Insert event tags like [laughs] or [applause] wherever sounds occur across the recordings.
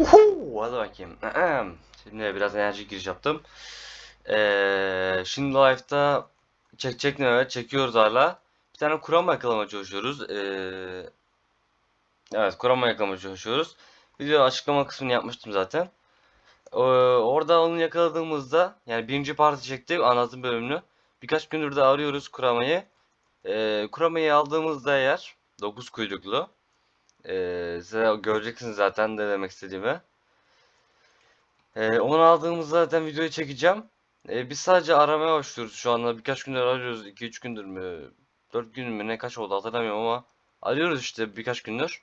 Uhu, hadi bakayım. Şimdi biraz enerji giriş yaptım. Ee, şimdi live'da çekecek ne evet çekiyoruz hala. Bir tane kurama yakalamaya çalışıyoruz. Ee, evet kurama yakalamaya çalışıyoruz. Video açıklama kısmını yapmıştım zaten. Ee, orada onu yakaladığımızda yani birinci parti çektik anlatım bölümünü. Birkaç gündür de arıyoruz kuramayı. Ee, kuramayı aldığımızda eğer 9 kuyruklu. Ee, size göreceksiniz zaten ne demek istediğimi. Ee, onu aldığımızda zaten videoyu çekeceğim. Ee, biz sadece aramaya başlıyoruz şu anda. Birkaç gündür arıyoruz. 2-3 gündür mü? 4 gün mü? Ne kaç oldu hatırlamıyorum ama. Arıyoruz işte birkaç gündür.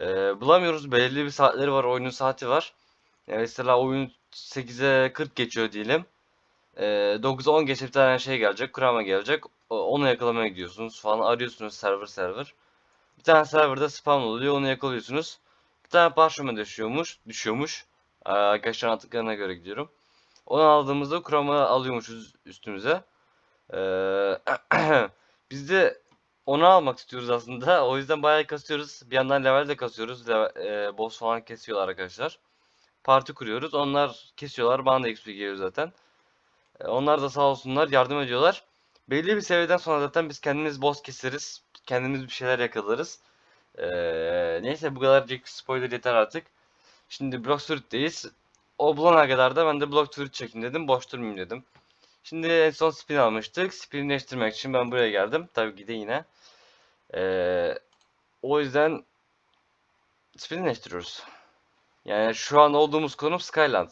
Ee, bulamıyoruz. Belirli bir saatleri var. Oyunun saati var. Yani mesela oyun 8'e 40 geçiyor diyelim. Ee, 9'a 10 geçe bir tane şey gelecek. Kurama gelecek. Onu yakalamaya gidiyorsunuz falan. Arıyorsunuz server server. Tane serverda spam oluyor. Onu yakalıyorsunuz. Bir tane parşömen düşüyormuş. Düşüyormuş. Ee, Arkadaşlar anlattıklarına göre gidiyorum. Onu aldığımızda kurama alıyormuşuz üstümüze. Ee, [clears throat] biz de onu almak istiyoruz aslında. O yüzden bayağı kasıyoruz. Bir yandan level de kasıyoruz. E, boss falan kesiyorlar arkadaşlar. Parti kuruyoruz. Onlar kesiyorlar. Bana da XP geliyor zaten. E, onlar da sağ olsunlar yardım ediyorlar. Belli bir seviyeden sonra zaten biz kendimiz boss keseriz. Kendimiz bir şeyler yakalarız. Ee, neyse bu kadarcık spoiler yeter artık. Şimdi Block Street'teyiz. O bulana kadar da ben de Block Street çekeyim dedim. Boş durmayayım dedim. Şimdi en son spin almıştık. Spin değiştirmek için ben buraya geldim. Tabii ki de yine. Ee, o yüzden spin değiştiriyoruz. Yani şu an olduğumuz konum Skyland.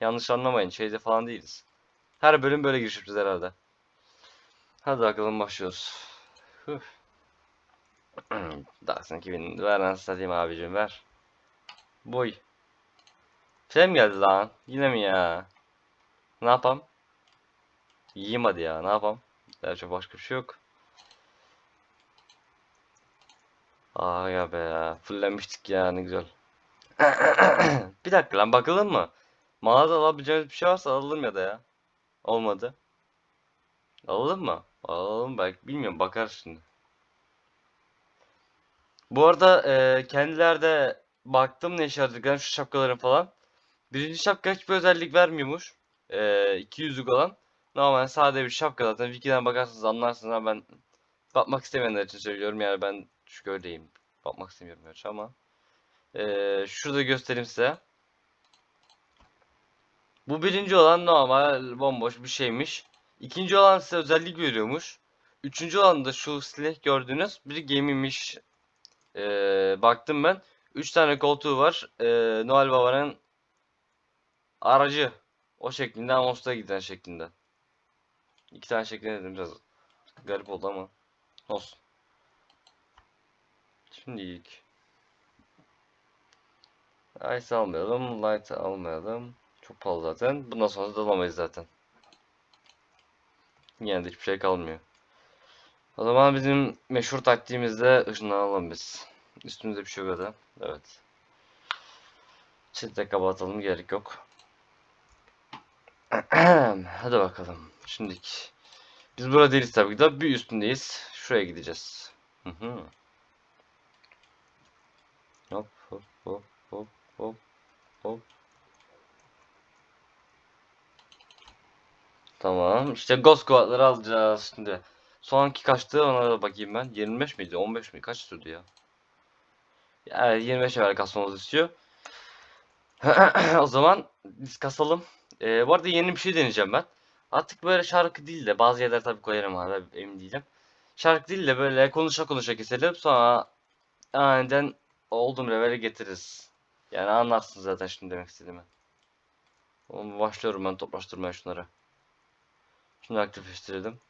Yanlış anlamayın. Şeyde falan değiliz. Her bölüm böyle giriş yapacağız herhalde. Hadi bakalım başlıyoruz. Huh. [clears throat] Sanki bin ver lan satayım abicim ver. Boy. Şey mi geldi lan? Yine mi ya? Ne yapam? Yiyeyim hadi ya ne yapam? Çok başka bir şey yok. Aa ya be ya. Fullenmiştik ya ne güzel. [clears throat] Bir dakika lan bakalım mı? Mağazada alabileceğimiz bir şey varsa alalım ya da ya. Olmadı. Alalım mı? Alalım belki bilmiyorum bakar şimdi. Bu arada e, kendilerde baktım ne işe yaradıklarını şu şapkaların falan. Birinci şapka hiçbir özellik vermiyormuş. E, 200'lük olan. Normal sade bir şapka zaten. Wiki'den bakarsanız anlarsınız ama ben bakmak istemeyenler için söylüyorum. Yani ben şu öyleyim. Bakmak istemiyorum gerçi ama. E, şurada göstereyim size. Bu birinci olan normal bomboş bir şeymiş. İkinci olan size özellik veriyormuş. Üçüncü olan da şu silah gördüğünüz bir gemiymiş. Ee, baktım ben. 3 tane koltuğu var. Ee, Noel Baba'nın aracı. O şeklinde Amos'ta giden şeklinde. İki tane şeklinde dedim biraz garip oldu ama olsun. Şimdi ilk Ice almayalım, Light almayalım. Çok pahalı zaten. Bundan sonra da alamayız zaten. Yine de hiçbir şey kalmıyor. O zaman bizim meşhur taktiğimizde ışınlanalım biz. Üstümüzde bir şey yok da. Evet. Chat'te kapatalım gerek yok. Hadi bakalım. Şimdiki. Biz burada değiliz tabii ki de. Bir üstündeyiz. Şuraya gideceğiz. Hı hı. Hop hop hop hop hop hop. Tamam. İşte Ghost Squad'ları alacağız şimdi. Sonki kaçtı ona da bakayım ben. 25 miydi? 15 mi? Kaç sürdü ya? Yani 25 evvel kasmamızı istiyor. o zaman biz kasalım. Ee, bu arada yeni bir şey deneyeceğim ben. Artık böyle şarkı değil de bazı yerler tabii koyarım hala emin değilim. Şarkı değil de böyle konuşa konuşa keselim sonra aniden olduğum levele getiririz. Yani anlarsın zaten şimdi demek istediğimi. Başlıyorum ben toplaştırmaya şunları. Şunu aktifleştirelim.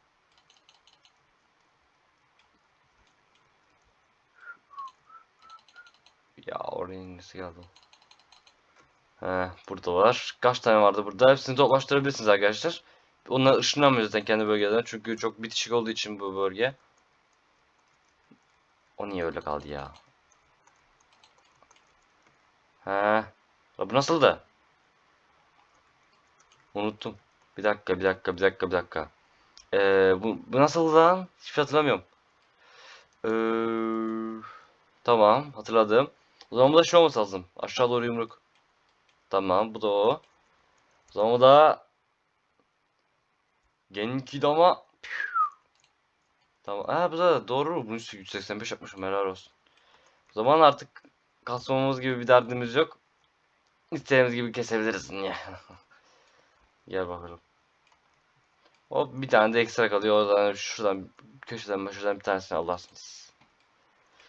Ya oraya nasıl geldi? He, burada var. Kaç tane vardı burada? Hepsini toplaştırabilirsiniz arkadaşlar. Onlar ışınlanmıyor zaten kendi bölgelerine. Çünkü çok bitişik olduğu için bu bölge. O niye öyle kaldı ya? He. Bu nasıldı? Unuttum. Bir dakika, bir dakika, bir dakika, bir dakika. Ee, bu, bu nasıl lan? Hiç şey hatırlamıyorum. Ee, tamam, hatırladım. O zaman bu da şu olması lazım. Aşağı doğru yumruk. Tamam bu da o. O zaman bu da Genki dama Tamam. Ha bu da doğru. Bunu 185 yapmışım. Helal olsun. O zaman artık kasmamız gibi bir derdimiz yok. İstediğimiz gibi kesebiliriz. [laughs] Gel bakalım. Hop bir tane de ekstra kalıyor. O zaman şuradan köşeden şuradan bir tanesini alırsınız.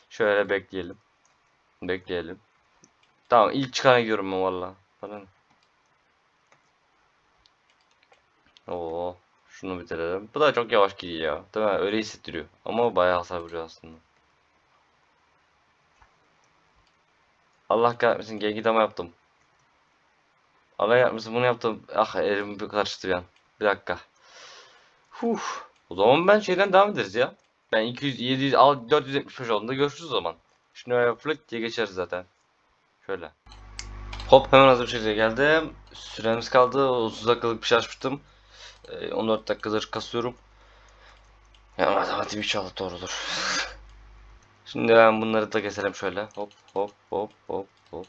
Şöyle bekleyelim. Bekleyelim. Tamam ilk çıkana gidiyorum ben valla. Bana ne? Oo, şunu bitirelim. Bu da çok yavaş gidiyor ya. Değil mi? Öyle hissettiriyor. Ama bayağı hasar vuruyor aslında. Allah kahretmesin genki dama yaptım. Allah yapmasın bunu yaptım. Ah elim bir karıştı bir dakika. Huh. O zaman ben şeyden devam ederiz ya. Ben 200, 700, al 475 olduğunda görüşürüz o zaman. Şimdi öyle flık diye geçeriz zaten. Şöyle. Hop hemen hazır bir şekilde geldim. Süremiz kaldı. 30 dakikalık bir şey açmıştım. Ee, 14 dakikadır kasıyorum. Ya matematiğim inşallah doğrudur. Şimdi ben bunları da keselim şöyle. Hop hop hop hop hop.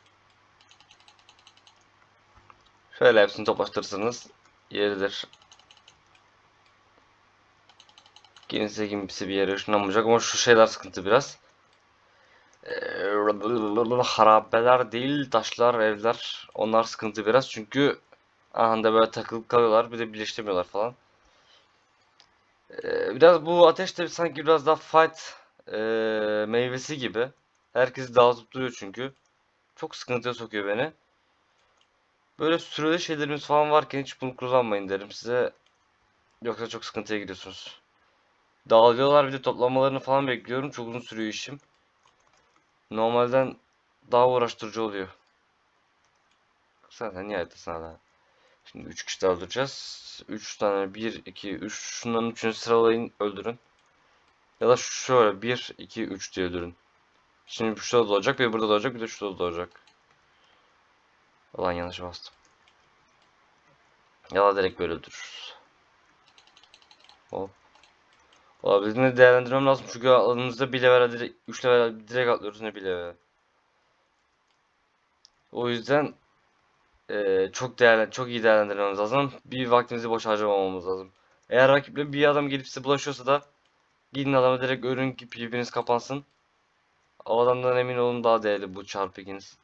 Şöyle hepsini toplaştırırsınız. Yeridir. Kimse kimse bir yere ışınlanmayacak ama şu şeyler sıkıntı biraz. Harabeler değil taşlar evler onlar sıkıntı biraz çünkü anında böyle takılıp kalıyorlar bir de birleştirmiyorlar falan. Ee, biraz bu ateş de sanki biraz daha fight e, meyvesi gibi. Herkesi dağıtıp duruyor çünkü. Çok sıkıntıya sokuyor beni. Böyle süreli şeylerimiz falan varken hiç bunu kullanmayın derim size. Yoksa çok sıkıntıya gidiyorsunuz. Dağılıyorlar bir de toplamalarını falan bekliyorum. Çok uzun sürüyor işim. Normalden daha uğraştırıcı oluyor. Zaten nihayetin hala. Şimdi 3 kişi daha öldüreceğiz. 3 tane 1, 2, 3 şunların üçünü sıralayın öldürün. Ya da şöyle 1, 2, 3 diye öldürün. Şimdi şurada doğacak, bir burada doğacak, bir de şurada doğacak. Ulan yanlış bastım. Ya da direkt böyle öldürürüz. Hop. Valla bizim de değerlendirmem lazım çünkü alanımızda 1 level direkt 3 level direkt atlıyoruz ne 1 level. O yüzden eee, çok değerli çok iyi değerlendirmemiz lazım. Bir vaktimizi boş harcamamamız lazım. Eğer rakiple bir adam gelip size bulaşıyorsa da gidin adama direkt ölün ki birbiriniz kapansın. O adamdan emin olun daha değerli bu çarpı ikiniz.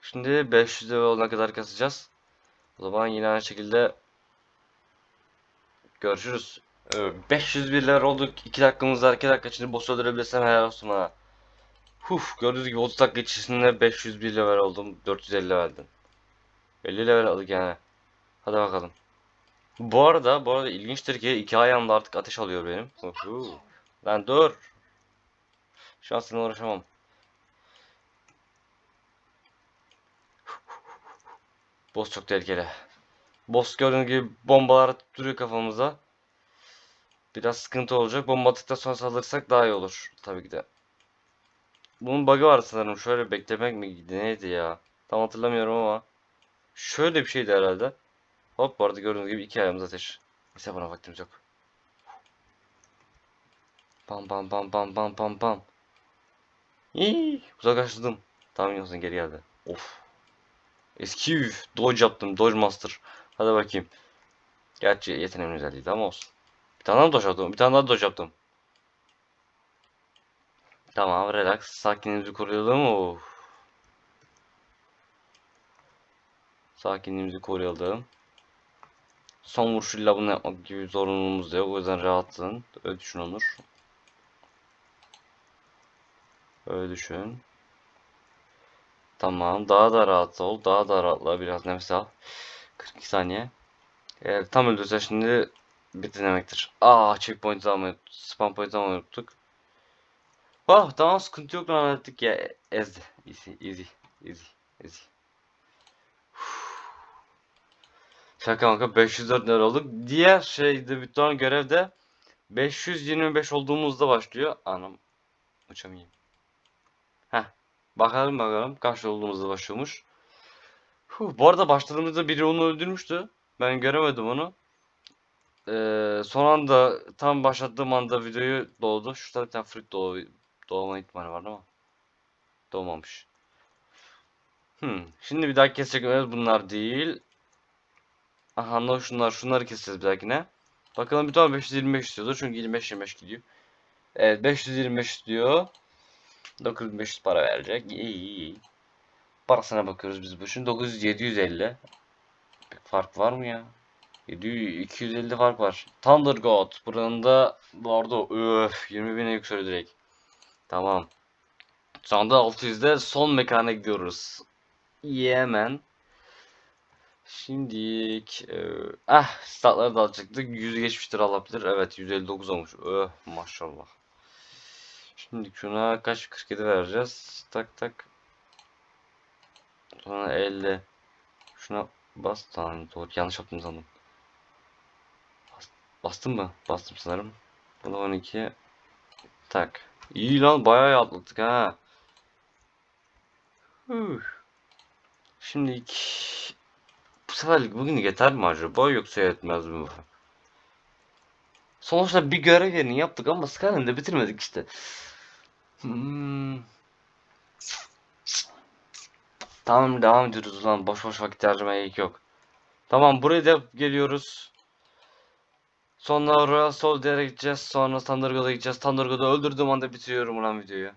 Şimdi 500 level olana kadar kasacağız. O zaman yine aynı şekilde görüşürüz. Ee, 501 level olduk. 2 dakikamız var. 2 dakika içinde boss öldürebilirsem helal olsun bana. Huf, gördüğünüz gibi 30 dakika içerisinde 501 level oldum. 450 levelden. 50 level aldık yani. Hadi bakalım. Bu arada, bu arada ilginçtir ki iki ayağımda artık ateş alıyor benim. Uhu. Lan dur. Şu an seninle uğraşamam. Boss çok tehlikeli. Boss gördüğünüz gibi bombalar duruyor kafamıza. Biraz sıkıntı olacak. Bomba attıktan sonra daha iyi olur. Tabii ki de. Bunun bug'ı var sanırım. Şöyle beklemek mi? Neydi ya? Tam hatırlamıyorum ama. Şöyle bir şeydi herhalde. Hop bu arada gördüğünüz gibi iki ayağımız ateş. Neyse buna vaktimiz yok. Pam pam pam pam pam pam pam. İyi, uzaklaştırdım. Tamam yiyorsun geri geldi. Of. Eski üf, dodge yaptım. Dodge master. Hadi bakayım. Gerçi yeteneğim özelliğiydi ama olsun. Bir tane daha dodge yaptım. Bir tane daha dodge yaptım. Tamam relax. Sakinliğimizi koruyalım. Of. Sakinliğimizi koruyalım. Son vuruşuyla bunu yapmak gibi zorunluluğumuz yok. O yüzden rahatsın. Öyle düşün Onur. Öyle düşün. Tamam. Daha da rahat ol. Daha da rahatla. Biraz nefes al. 42 saniye. Eğer tam öldürse şimdi bitti demektir. Aa checkpoint almayı, spam point almayı unuttuk. Oh tamam sıkıntı yok lan hallettik ya. Ezdi. Easy, easy, easy, easy. Şaka maka 504 lira olduk. Diğer şeyde bir tane görevde 525 olduğumuzda başlıyor. Anam uçamayayım. Heh. Bakalım bakalım kaç olduğumuzda başlıyormuş. Huh, bu arada başladığımızda biri onu öldürmüştü. Ben göremedim onu. Ee, son anda tam başladığım anda videoyu doğdu. Şurada bir tane fruit doğ doğma ihtimali var ama doğmamış. Hmm. Şimdi bir daha kesecek öğreniriz. bunlar değil. Aha no şunlar şunları keseceğiz bir dahakine. Bakalım bir tane 525 istiyordur çünkü 25 25 gidiyor. Evet 525 istiyor. 9500 para verecek. İyi iyi iyi. Parasına bakıyoruz biz bu için. 900 750. Bir fark var mı ya? 700 250 fark var. Thunder God. Buranın da vardı. Öf 20 bine yükseliyor direkt. Tamam. Şu anda 600'de son mekana gidiyoruz. Yemen. Şimdilik e, ah statları da alacaktık. 100'ü geçmiştir Allah bilir. Evet 159 olmuş. Öh maşallah. Şimdi şuna kaç 47 vereceğiz. Tak tak. Sonra 50. Şuna bas. Doğru yanlış yaptım sandım. Bas, bastım mı? Bastım sanırım. Buna 12. Tak. İyi lan bayağı atlattık ha. Şimdi bu seferlik bugün yeter mi acaba yoksa yetmez mi bu? Sonuçta bir görev yerini yaptık ama Skyrim'i de bitirmedik işte. Hmm. Tamam devam ediyoruz ulan boş boş vakit harcamaya gerek yok. Tamam buraya da geliyoruz. Sonra Royal Soldier'e gideceğiz. Sonra Thundergod'a gideceğiz. Thundergod'u öldürdüğüm anda bitiriyorum ulan videoyu.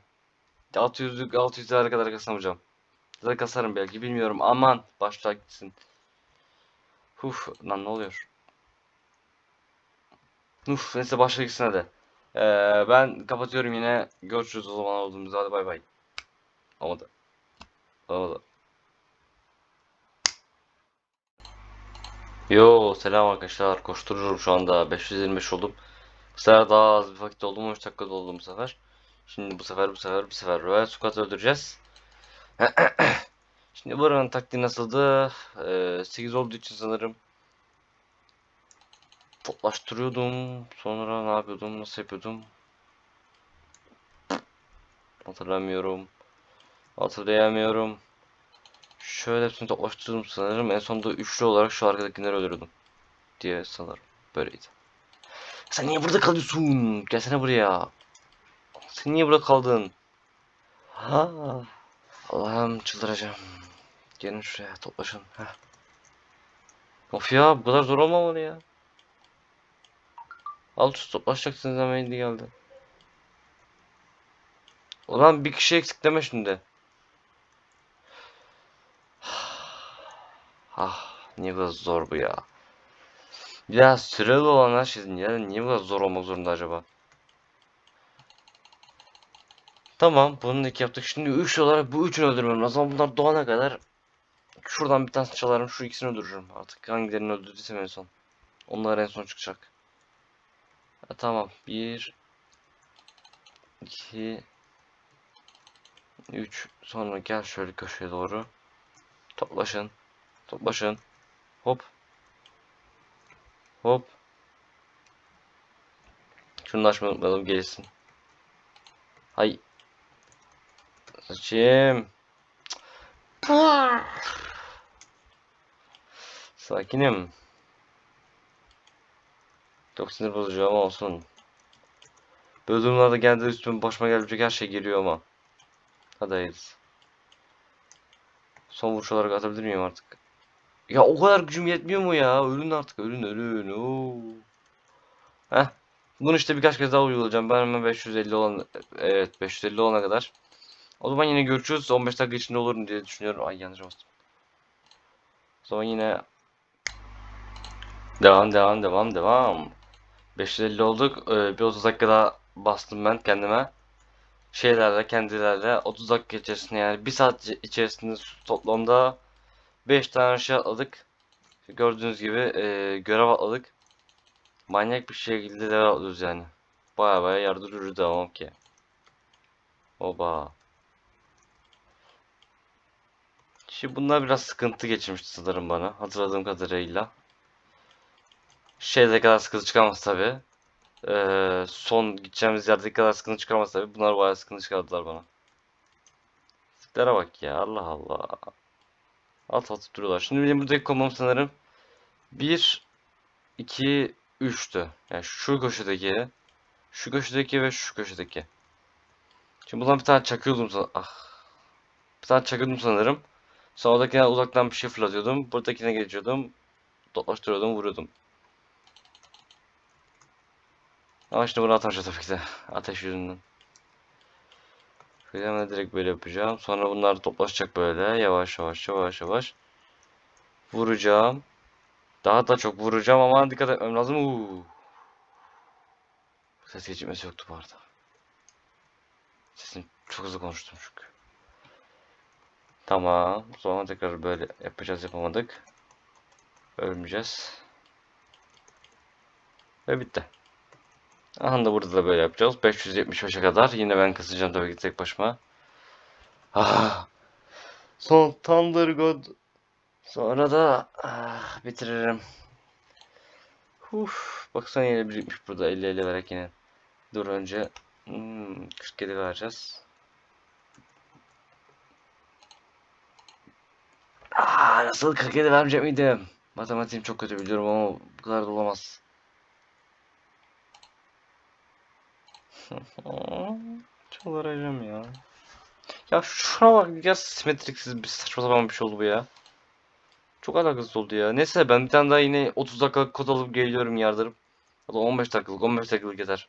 600'lük 600'lere kadar kasamayacağım. Ya da kasarım belki bilmiyorum. Aman başla gitsin. Huf lan ne oluyor? Uf neyse başla gitsin hadi. Ee, ben kapatıyorum yine. Görüşürüz o zaman olduğumuzda. Hadi bay bay. Olmadı. Olmadı. Yo selam arkadaşlar. Koştururum şu anda. 525 oldum. Bu sefer daha az bir vakit oldu. 13 dakikada oldu bu sefer. Şimdi bu sefer bu sefer bu sefer Royal Squad öldüreceğiz. [clears throat] Şimdi buranın taktiği nasıldı? Ee, 8 olduğu için sanırım toplaştırıyordum. Sonra ne yapıyordum? Nasıl yapıyordum? Hatırlamıyorum. Hatırlayamıyorum. Şöyle hepsini toplaştırdım sanırım. En sonunda üçlü olarak şu arkadakileri öldürdüm. Diye sanırım. Böyleydi. Sen niye burada kalıyorsun? Gelsene buraya. Sen niye burada kaldın? Ha. Allah'ım çıldıracağım. Gelin şuraya toplaşın. Heh. Of ya bu kadar zor olmamalı ya. Üst toplaşacaksınız indi geldi. Ulan bir kişi eksik deme şimdi. Ah niye bu kadar zor bu ya. Ya süreli olan her şey ya niye bu kadar zor olmak zorunda acaba? Tamam bunu iki yaptık. Şimdi üç olarak bu üçünü öldürmem lazım. Bunlar doğana kadar şuradan bir tanesini çalarım. Şu ikisini öldürürüm. Artık hangilerini öldürdüysem en son. Onlar en son çıkacak. Ha, tamam. Bir iki üç sonra gel şöyle köşeye doğru. Toplaşın. Toplaşın. Hop. Hop. Şunu açmayı unutmayalım gelsin. Hay. Saçım. Sakinim. Çok sinir bozucu ama olsun. Böyle durumlarda genelde üstüme başıma gelebilecek her şey geliyor ama. Hadi hayırlısı. Son vuruş olarak atabilir miyim artık? Ya o kadar gücüm yetmiyor mu ya? Ölün artık ölün ölün. Oo. Heh. Bunu işte birkaç kez daha uygulayacağım. Ben hemen 550 olan evet 550 olana kadar. O zaman yine görüşürüz. 15 dakika içinde olur diye düşünüyorum. Ay yanlış bastım. O zaman yine devam devam devam devam. 550 olduk. Ee, bir 30 dakika daha bastım ben kendime. Şeylerle kendilerle 30 dakika içerisinde yani 1 saat içerisinde toplamda 5 tane şey atladık. Gördüğünüz gibi e, görev atladık. Manyak bir şekilde level atlıyoruz yani. Baya baya yardırıyoruz devam ki. Oba. Şimdi bunlar biraz sıkıntı geçirmişti sanırım bana. Hatırladığım kadarıyla. Şeyde kadar sıkıntı çıkamaz tabi. Ee, son gideceğimiz yerdeki kadar sıkıntı çıkamaz tabi. Bunlar bayağı sıkıntı çıkardılar bana. Tiplere bak ya Allah Allah. Alt atıp duruyorlar. Şimdi benim buradaki komum sanırım 1 2 3'tü. Yani şu köşedeki, şu köşedeki ve şu köşedeki. Şimdi buradan bir tane çakıyordum san- ah. Bir tane çakıyordum sanırım. Sonradakine uzaktan bir şey fırlatıyordum. Buradakine geçiyordum. Toplaştırıyordum, vuruyordum. Ama şimdi bunu atamayacağız tabii ki de. Ateş yüzünden. Şöyle direkt böyle yapacağım. Sonra bunlar toplaşacak böyle. Yavaş yavaş yavaş yavaş. Vuracağım. Daha da çok vuracağım ama dikkat etmem lazım. Uuu. Ses geçirmesi yoktu bu arada. Sesim çok hızlı konuştum çünkü. Tamam. Sonra tekrar böyle yapacağız yapamadık. Ölmeyeceğiz. Ve bitti. Aha da burada da böyle yapacağız. 575'e kadar. Yine ben kısacağım tabii ki tek başıma. Ah. Son Thunder God. Sonra da ah, bitiririm. Uf, baksana yine birikmiş burada 50 50 vererek yine. Dur önce hmm, 47 vereceğiz. Aa, nasıl 47 vermeyecek miydim? Matematiğim çok kötü biliyorum ama bu kadar da olamaz. Çıldıracağım ya. Ya şuna bak ya simetriksiz bir saçma sapan bir şey oldu bu ya. Çok alakasız oldu ya. Neyse ben bir tane daha yine 30 dakikalık kod alıp geliyorum yardırıp. Ya da 15 dakikalık 15 dakikalık yeter.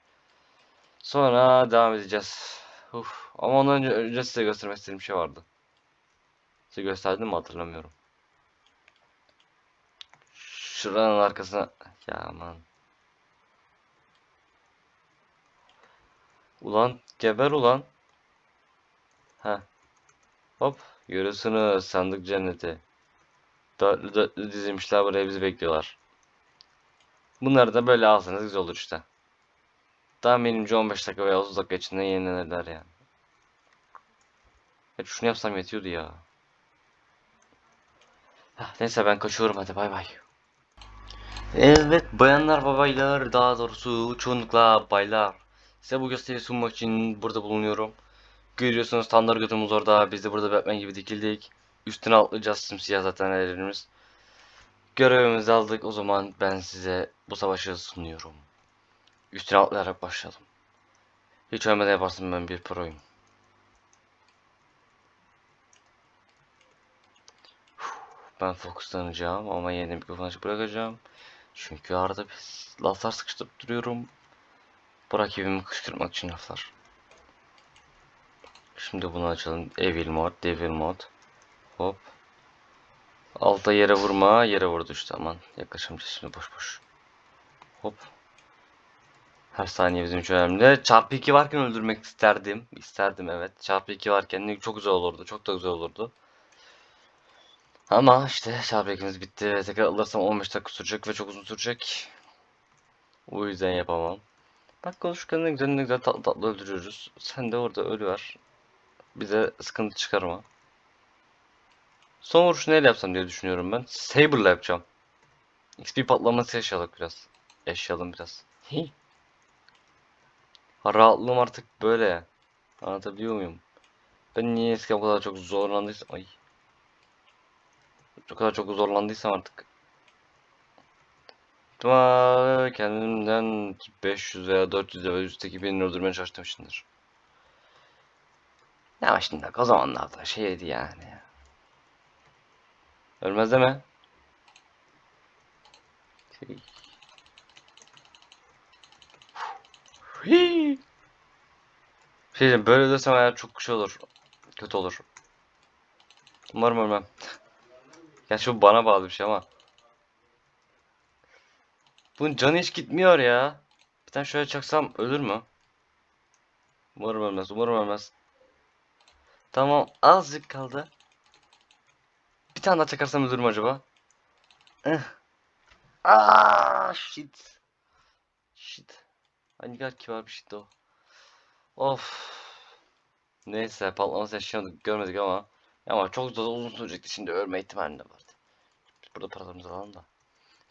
Sonra devam edeceğiz. Uf. Ama ondan önce, önce size göstermek istediğim bir şey vardı. Size gösterdim mi hatırlamıyorum. Şuranın arkasına... Ya aman. Ulan geber ulan. Ha. Hop. Görüyorsunuz sandık cenneti. Dörtlü dörtlü dizilmişler buraya bizi bekliyorlar. Bunları da böyle alsanız güzel olur işte. Tahminimce 15 dakika veya 30 dakika içinde yenilenirler yani. Hep şunu yapsam yetiyordu ya. Heh, Neyse ben kaçıyorum hadi bay bay. Evet bayanlar ve baylar daha doğrusu çoğunlukla baylar. Size bu gösteri sunmak için burada bulunuyorum. Görüyorsunuz standart götümüz orada. Biz de burada Batman gibi dikildik. Üstüne atlayacağız simsiyah zaten ellerimiz. Görevimizi aldık. O zaman ben size bu savaşı sunuyorum. Üstüne atlayarak başlayalım. Hiç ölmeden yaparsın ben bir proyum. Ben fokuslanacağım ama yeni mikrofonu açık bırakacağım. Çünkü arada bir laflar sıkıştırıp duruyorum. Bu rakibimi kışkırtmak için laflar. Şimdi bunu açalım. Evil mod, devil mod. Hop. Alta yere vurma, yere vurdu işte aman. Yaklaşamayacağız şimdi boş boş. Hop. Her saniye bizim için önemli. Çarpı 2 varken öldürmek isterdim. İsterdim evet. Çarpı 2 varken çok güzel olurdu. Çok da güzel olurdu. Ama işte çarpı 2'miz bitti tekrar alırsam 15 dakika sürecek ve çok uzun sürecek. O yüzden yapamam. Bak konuşurken ne güzel güzel tatlı tatlı öldürüyoruz. Sen de orada ölüver. Bize sıkıntı çıkarma. Son vuruşu neyle yapsam diye düşünüyorum ben. Saber'la yapacağım. XP patlaması yaşadık biraz. Yaşayalım biraz. Hi. Ha, rahatlığım artık böyle. Anlatabiliyor muyum? Ben niye eskiden bu kadar çok zorlandıysam... Ay. O kadar çok zorlandıysam artık. Ama kendimden 500 veya 400 veya üstteki birini öldürmeye çalışmışımdır. Ne ama şimdi o zamanlarda şeydi yani. Ölmez deme. Şey. Hii. Şey böyle desem eğer çok şey olur. Kötü olur. Umarım ölmem. [laughs] Gerçi bu bana bağlı bir şey ama. Bunun canı hiç gitmiyor ya. Bir tane şöyle çaksam ölür mü? Umarım ölmez. Umarım ölmez. Tamam azıcık kaldı. Bir tane daha çakarsam ölür mü acaba? Eh. Aa, shit. Shit. Hangi kadar kibar bir şeydi o. Of. Neyse patlaması yaşamadık görmedik ama. Ama çok da uzun sürecekti şimdi ölme ihtimali de vardı. Biz burada paralarımızı alalım da.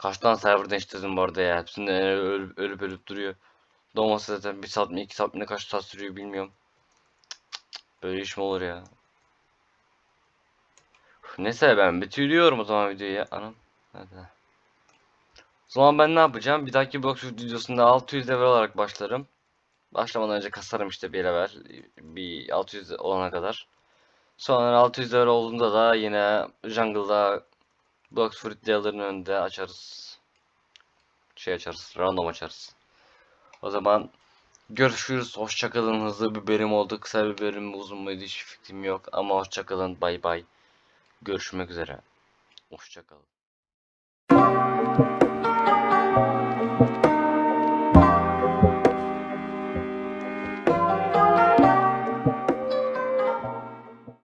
Kaç tane server değiştirdim bu arada ya. Hepsinde ölüp ölüp, ölüp duruyor. Doğması zaten bir saat mi iki saat mi ne kaç saat sürüyor bilmiyorum. Böyle iş mi olur ya? Üf, Neyse ben bitiriyorum o zaman videoyu ya. Anam. Hadi. O zaman ben ne yapacağım? Bir dahaki Bloxroot videosunda 600 level olarak başlarım. Başlamadan önce kasarım işte bir level. Bir 600 olana kadar. Sonra 600 level olduğunda da yine jungle'da Blox Fruit önünde açarız. Şey açarız. Random açarız. O zaman görüşürüz. Hoşçakalın. Hızlı bir bölüm oldu. Kısa bir bölüm uzun muydu hiç fikrim yok. Ama hoşçakalın. Bay bay. Görüşmek üzere. Hoşçakalın.